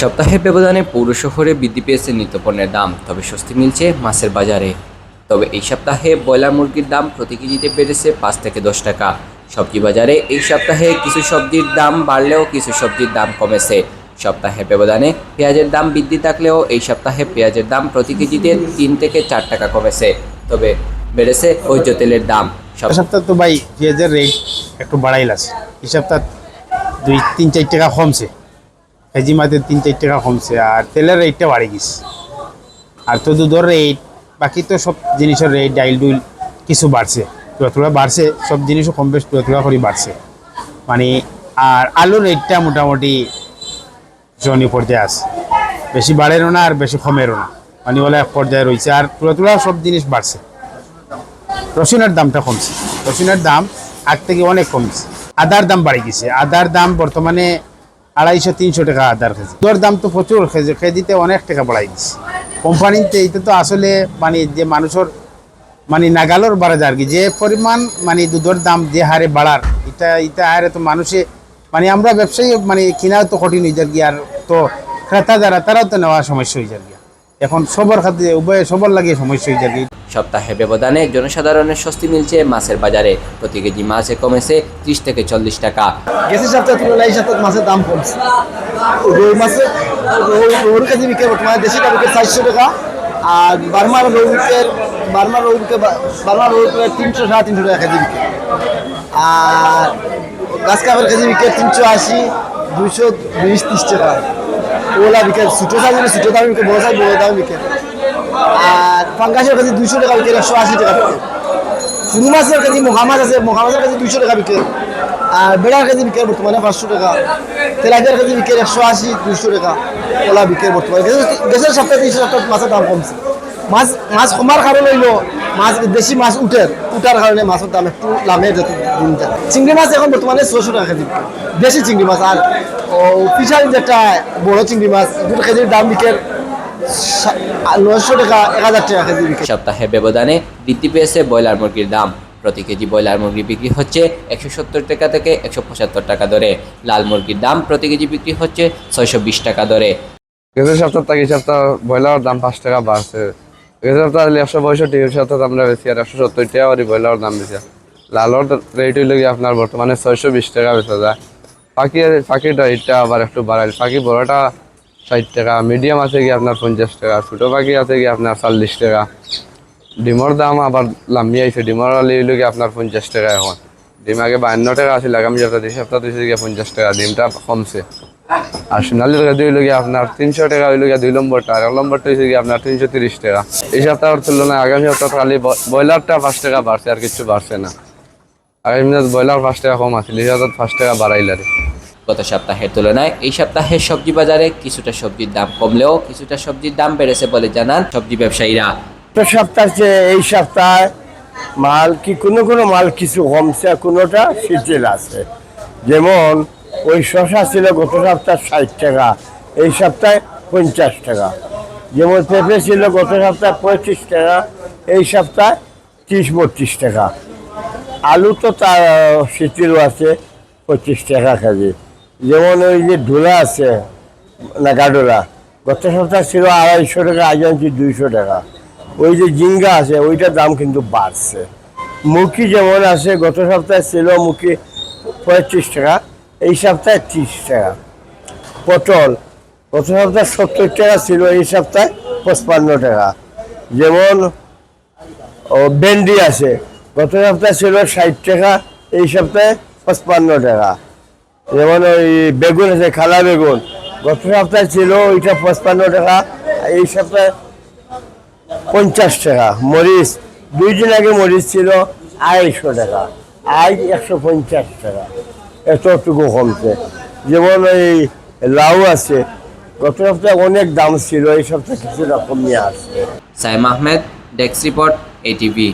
সপ্তাহের ব্যবধানে পৌর শহরে বৃদ্ধি পেয়েছে নিত্যপণ্যের দাম, তবে স্বস্তি মিলছে মাছের বাজারে। তবে এই সপ্তাহে ব্রয়লার মুরগির দাম প্রতি কেজিতে বেড়েছে পাঁচ থেকে দশ টাকা। সবজি বাজারে এই সপ্তাহে কিছু সবজির দাম বাড়লেও কিছু সবজির দাম কমেছে। সপ্তাহের ব্যবধানে পেঁয়াজের দাম বৃদ্ধি থাকলেও এই সপ্তাহে পেঁয়াজের দাম প্রতি কেজিতে তিন থেকে চার টাকা কমেছে, তবে বেড়েছে ভোজ্য তেলের দাম। সপ্তাহ তো ভাই পেঁয়াজের রেট একটু বাড়াইল আছে এই সপ্তাহ দুই, তিন, চার টাকা কমছে। কেজি মাতে তিন, চার টাকা কমছে, আর তেলের রেটটা বাড়ে গেছে। আর তো দুধের রেট বাকি তো সব জিনিসের রেট ডাইল, ডুইল, কিছু বাড়ছে। তুলা তুলা বাড়ছে, সব জিনিসও কম বেশ তুলা তুলা করে বাড়ছে। মানে আর আলুর রেটটা মোটামুটি জনি পর্যায়ে আছে। বেশি বাড়েরও না, আর বেশি কমেরও না। মানে বলে এক পর্যায়ে রয়েছে, আর তুলা তুলা সব জিনিস বাড়ছে। রসুনের দামটা কমছে। রসুনের দাম আগ থেকে অনেক কমছে। আদার দাম বাড়ি গেছে। আদার দাম বর্তমানে আড়াইশো, তিনশো টাকা আদার কেজি তোর দাম তো প্রচুর কেজি কেজিতে অনেক টাকা বাড়াই দিচ্ছে কোম্পানিতে এটা তো আসলে মানে যে মানুষের মানে নাগালোর বাড়া যায় আর কি, যে পরিমাণ মানে দুধের দাম যে হারে বাড়ার, এটা এটা হারে তো মানুষে মানে আমরা ব্যবসায়ী মানে কেনাও তো কঠিন হয়ে যায় আর তো ক্রেতা যারা, তারাও তো নেওয়া সমস্যা হয়ে যায়। এখন সবার খাতে উভয় সবার লাগে সমস্যা হয়ে যাবে। কি। সপ্তাহের ব্যবধানে জনসাধারণের স্বস্তি মিলছে মাছের বাজারে। প্রতি কেজি মাছে কমেছে ত্রিশ থেকে চল্লিশ টাকা। গেছে সপ্তাহে তুলনায় এই সপ্তাহে মাছের দাম কমছে। রুই মাছে রোহর কেজি বিকে বর্তমানে দেশিটা বিকে চারশো টাকা। আর বার্মার রৌ বিকে বার্মার রৌ বিকে বার্মার রৌ বিকে তিনশো সাড়ে তিনশো টাকা কেজি বিকে আর গাছ কাপের কেজি বিক্রি তিনশো আশি দুইশো বিশ ত্রিশ টাকা। ওলা বিকে ছোটো সাইজের ছোটো দামে বিকে বড় সাইজ বড় দামে বিকে আর পাঙ্গাসের কেজি দুইশো টাকা বিকে একশো আশি টাকা বিকে ফুল মাছের কেজি মহা মাছ আছে মহা মাছের কেজি দুইশো টাকা বিকে আর বেড়ার কেজি বিকে বর্তমানে পাঁচশো টাকা। তেলাপিয়ার কেজি বিকে একশো আশি, দুইশো টাকা। কলা বিকে বর্তমানে। গেছে- গেছের সপ্তাহে তিনশো সপ্তাহ মাছের দাম কমছে। মাছ মাছ কমার কারণে হইল, মাছ, বেশি মাছ উঠে, উঠার কারণে মাছের দাম একটু লামে যেতে চিংড়ি মাছ এখন বর্তমানে ছশো টাকা কেজি। বিকে দেশি চিংড়ি মাছ, আর ও পিছার যেটা বড় চিংড়ি মাছ দুটো কেজির দাম বিকে নয়শো টাকা এক হাজার টাকা কেজি বিকে সপ্তাহের ব্যবধানে বৃদ্ধি পেয়েছে ব্রয়লার মুরগির দাম। প্রতি কেজি ব্রয়লার মুরগি বিক্রি হচ্ছে একশো সত্তর টাকা থেকে একশো পঁচাত্তর টাকা দরে। লাল মুরগির দাম প্রতি কেজি বিক্রি হচ্ছে ছয়শো বিশ টাকা দরে। গেছে সপ্তাহ থেকে সপ্তাহ ব্রয়লার দাম পাঁচ টাকা বাড়ছে। গেছে সপ্তাহ একশো পঁয়ষট্টি সপ্তাহ আমরা বেশি আর একশো সত্তর টাকা করে ব্রয়লার দাম বেশি। লালর রেট হইলে আপনার বর্তমানে ছয়শো বিশ টাকা বেচা যায়। পাখি পাখিটা এটা আবার একটু বাড়াই। পাখি বড়টা ষাট টাকা, মিডিয়াম আছে কি আপনার পঞ্চাশ টাকা, ছোটো পাখি আছে কি আপনার চল্লিশ টাকা। ডিমর দাম আবার লাম্বি আইছে, ডিমর হইলে গিয়ে আপনার পঞ্চাশ টাকা এখন। ডিম আগে বায়ান্ন টাকা আছিল, আগামী সপ্তাহ দুই সপ্তাহ দিয়েছে গিয়ে পঞ্চাশ টাকা, ডিমটা কমছে। আর সোনালির গাড়ি হইল গিয়ে আপনার তিনশো টাকা হইল গিয়ে দুই নম্বরটা, আর এক নম্বরটা হয়েছে গিয়ে আপনার তিনশো তিরিশ টাকা। এই সপ্তাহের তুলনায় আগামী সপ্তাহ খালি ব্রয়লারটা পাঁচ টাকা বাড়ছে, আর কিছু বাড়ছে না। আগামী ব্রয়লার পাঁচ টাকা কম আছে এই সপ্তাহ পাঁচ টাকা বাড়াইল আর কি। গত সপ্তাহের তুলনায় এই সপ্তাহে সবজি বাজারে কিছুটা সবজির দাম কমলেও কিছুটা সবজির দাম বেড়েছে বলে জানান সবজি ব্যবসায়ীরা। সপ্তাহ এই সপ্তাহে মাল কি কোনো কোনো মাল কিছু কমছে কোনোটা শীতল আছে। যেমন ওই শশা ছিল গত সপ্তাহ ষাট টাকা, এই সপ্তাহে পঞ্চাশ টাকা। যেমন পেঁপে ছিল গত সপ্তাহে পঁয়ত্রিশ টাকা, এই সপ্তাহে ত্রিশ বত্রিশ টাকা। আলু তো তার শীতল আছে, পঁচিশ টাকা কেজি। যেমন ওই যে ধুলা আছে, নাগাডোলা, গত সপ্তাহ ছিল আড়াইশো টাকা, আজ আনছি দুইশো টাকা। ওই যে জিঙ্গা আছে, ওইটার দাম কিন্তু বাড়ছে। মুখি যেমন আছে, গত সপ্তাহে ছিল মুখি পঁয়ত্রিশ টাকা, এই সপ্তাহে ত্রিশ টাকা। পটল, গত সপ্তাহে সত্তর টাকা ছিল, এই সপ্তাহে পঁচপান্ন টাকা। যেমন, ও, ভেন্ডি আছে, গত সপ্তাহে ছিল ষাট টাকা, এই সপ্তাহে পঁচপান্ন টাকা। যেমন ওই বেগুন আছে খালা বেগুন। গত সপ্তাহে ছিল, ওইটা পঁচপান্ন টাকা এই সপ্তাহে পঞ্চাশ টাকা। মরিচ, দুই দিন আগে মরিচ ছিল আড়াইশো টাকা, আজ একশো পঞ্চাশ টাকা। এতটুকু কমছে। যেমন ওই লাউ আছে, গত সপ্তাহে অনেক দাম ছিল, এই সপ্তাহে কিছুটা কমিয়ে আসছে। Saim Ahmed desk report, ATV.